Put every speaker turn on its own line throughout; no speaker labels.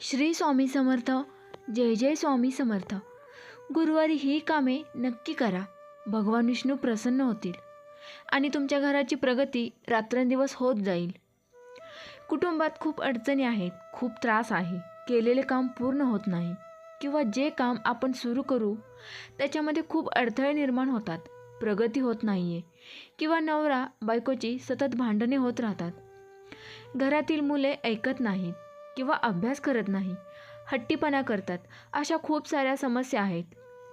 श्री स्वामी समर्थ जय जय स्वामी समर्थ. गुरुवारी ही कामे नक्की करा. भगवान विष्णू प्रसन्न होतील. आणि तुमच्या घराची प्रगती रात्रंदिवस होत जाईल. कुटुंबात खूप अडचणी आहेत खूप त्रास आहे. केलेले काम पूर्ण होत नाही. किंवा जे काम आपण सुरू करू त्याच्यामध्ये खूप अडथळे निर्माण होतात. प्रगती होत नाही आहे किंवा नवरा बायकोची सतत भांडणे होत राहतात. घरातील मुले ऐकत नाहीत. किंवा अभ्यास करत नाही. हट्टीपणा करतात. अशा खूप साऱ्या समस्या आहेत.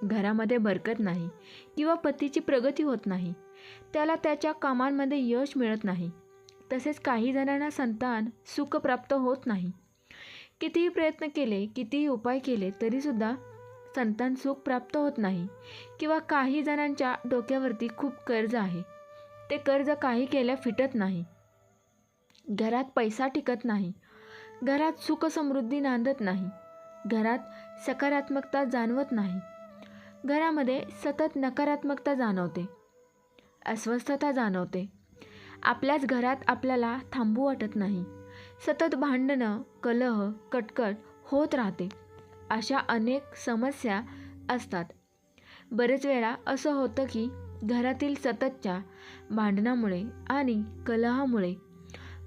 घरामध्ये बरकत नाही किंवा पतीची प्रगती होत नाही. त्याला त्याच्या कामांमध्ये यश मिळत नाही. तसेच काही जणांना संतान सुख प्राप्त होत नाही. कितीही प्रयत्न केले कितीही उपाय केले तरीसुद्धा संतान सुख प्राप्त होत नाही किंवा काही जणांच्या डोक्यावरती खूप कर्ज आहे. ते कर्ज काही केल्या फिटत नाही. घरात पैसा टिकत नाही. घरात सुखसमृद्धी नांदत नाही. घरात सकारात्मकता जाणवत नाही. घरामध्ये सतत नकारात्मकता जाणवते. अस्वस्थता जाणवते. आपल्याच घरात आपल्याला थांबू वाटत नाही. सतत भांडणं कलह कटकट होत राहते. अशा अनेक समस्या असतात. बरेच वेळा असं होतं की घरातील सततच्या भांडणामुळे आणि कलहामुळे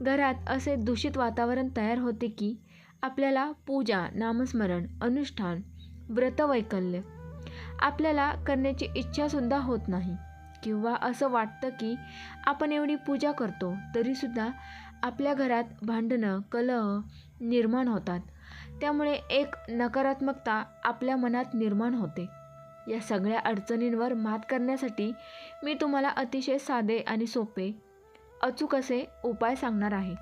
घरात असे दूषित वातावरण तयार होते की आपल्याला पूजा नामस्मरण अनुष्ठान व्रतवैकल्य आपल्याला करण्याची इच्छासुद्धा होत नाही. किंवा असं वाटतं की आपण एवढी पूजा करतो तरीसुद्धा आपल्या घरात भांडणं कलह निर्माण होतात. त्यामुळे एक नकारात्मकता आपल्या मनात निर्माण होते. या सगळ्या अडचणींवर मात करण्यासाठी मी तुम्हाला अतिशय साधे आणि सोपे अचूक असे उपाय सांगणार आहे.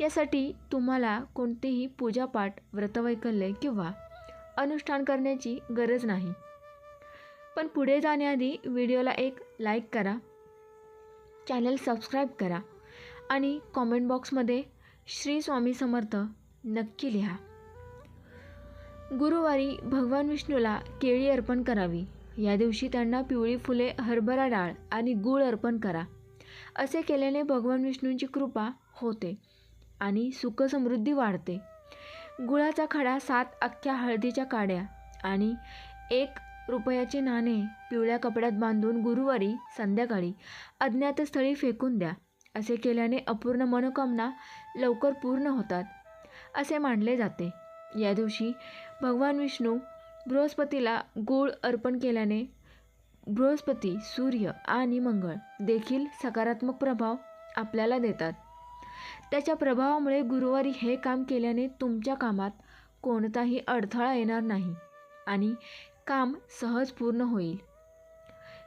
यासाठी तुम्हाला कोणतेही पूजापाठ व्रतवैकल्य किंवा अनुष्ठान करण्याची गरज नाही. पण पुढे जाण्याआधी व्हिडिओला एक लाईक करा. चॅनल सबस्क्राईब करा आणि कॉमेंट बॉक्समध्ये श्री स्वामी समर्थ नक्की लिहा. गुरुवारी भगवान विष्णूला केळी अर्पण करावी. या दिवशी त्यांना पिवळी फुले हरभरा डाळ आणि गूळ अर्पण करा. असे केल्याने भगवान विष्णूंची कृपा होते आणि सुखसमृद्धी वाढते. गुळाचा खडा सात अख्ख्या हळदीच्या काड्या आणि एक रुपयाचे नाणे पिवळ्या कपड्यात बांधून गुरुवारी संध्याकाळी अज्ञातस्थळी फेकून द्या. असे केल्याने अपूर्ण मनोकामना लवकर पूर्ण होतात असे मानले जाते. या दिवशी भगवान विष्णू बृहस्पतीला गूळ अर्पण केल्याने बृहस्पती सूर्य आणि मंगळ देखील सकारात्मक प्रभाव आपल्याला देतात. त्याच्या प्रभावामुळे गुरुवारी हे काम केल्याने तुमच्या कामात कोणताही अडथळा येणार नाही आणि काम सहज पूर्ण होईल.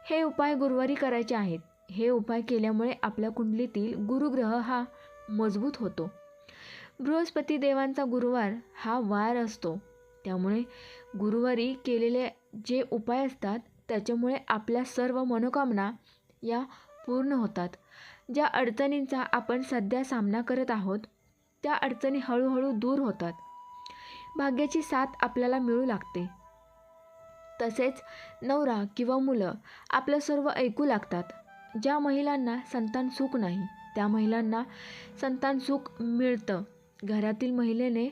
हे उपाय गुरुवारी करायचे आहेत. हे उपाय केल्यामुळे आपल्या कुंडलीतील गुरुग्रह हा मजबूत होतो. बृहस्पती देवांचा गुरुवार हा वार असतो. त्यामुळे गुरुवारी केलेले जे उपाय असतात त्याच्यामुळे आपल्या सर्व मनोकामना या पूर्ण होतात. ज्या अडचणींचा आपण सध्या सामना करत आहोत त्या अडचणी हळूहळू दूर होतात. भाग्याची साथ आपल्याला मिळू लागते. तसेच नवरा किंवा मुलं आपलं सर्व ऐकू लागतात. ज्या महिलांना संतान सुख नाही त्या महिलांना संतान सुख मिळतं. घरातील महिलेने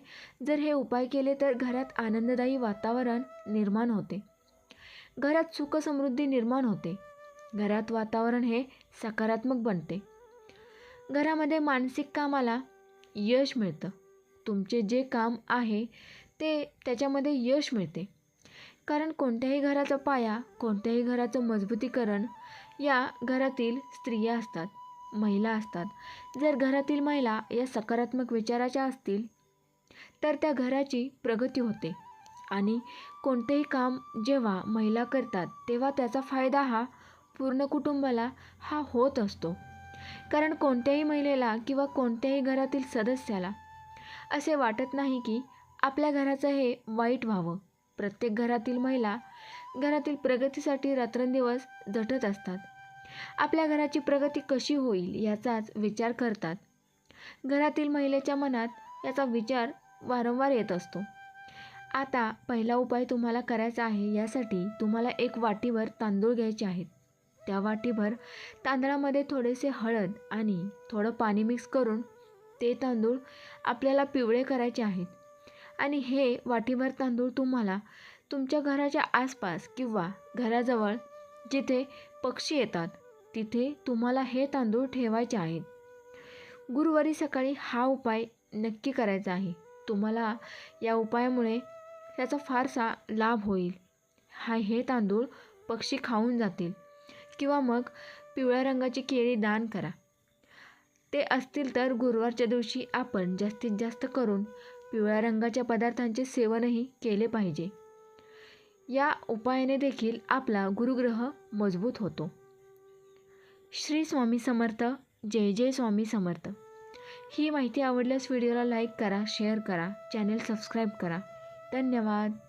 जर हे उपाय केले तर घरात आनंददायी वातावरण निर्माण होते. घरात सुखसमृद्धी निर्माण होते. घरात वातावरण हे सकारात्मक बनते. घरामध्ये मानसिक कामाला यश मिळतं. तुमचे जे काम आहे ते त्याच्यामध्ये यश मिळते. कारण कोणत्याही घराचा पाया कोणत्याही घराचं मजबूतीकरण या घरातील स्त्रिया असतात महिला असतात. जर घरातील महिला या सकारात्मक विचाराच्या असतील तर त्या घराची प्रगती होते. आणि कोणतेही काम जेव्हा महिला करतात तेव्हा त्याचा फायदा हा पूर्ण कुटुंबाला हा होत असतो. कारण कोणत्याही महिलेला किंवा कोणत्याही घरातील सदस्याला असे वाटत नाही की आपल्या घराचं हे वाईट व्हावं. प्रत्येक घरातील महिला घरातील प्रगतीसाठी रात्रंदिवस झटत असतात. आपल्या घराची प्रगती कशी होईल याचाच विचार करतात. घरातील महिलेच्या मनात याचा विचार वारंवार येत असतो. आता पहिला उपाय तुम्हाला करायचा आहे यासाठी तुम्हाला एक वाटीभर तांदूळ घ्यायचे आहेत. त्या वाटीभर तांदळामध्ये थोडेसे हळद आणि थोडं पाणी मिक्स करून ते तांदूळ आपल्याला पिवळे करायचे आहेत. आणि हे वाटीभर तांदूळ तुम्हाला तुमच्या घराच्या आसपास किंवा घराजवळ जिथे पक्षी येतात तिथे तुम्हाला हे तांदूळ ठेवायचे आहेत. गुरुवारी सकाळी हा उपाय नक्की करायचा आहे. तुम्हाला या उपायामुळे त्याचा फारसा लाभ होईल. हा हे तांदूळ पक्षी खाऊन जातील. किंवा मग पिवळ्या रंगाची केळी दान करा. ते असतील तर गुरुवारच्या दिवशी आपण जास्तीत जास्त करून पिवळ्या रंगाच्या पदार्थांचे सेवनही केले पाहिजे. या उपायाने देखील आपला गुरुग्रह मजबूत होतो. श्री स्वामी समर्थ जय जय स्वामी समर्थ. ही माहिती आवडल्यास व्हिडिओला लाईक करा शेअर करा चॅनेल सबस्क्राईब करा. धन्यवाद.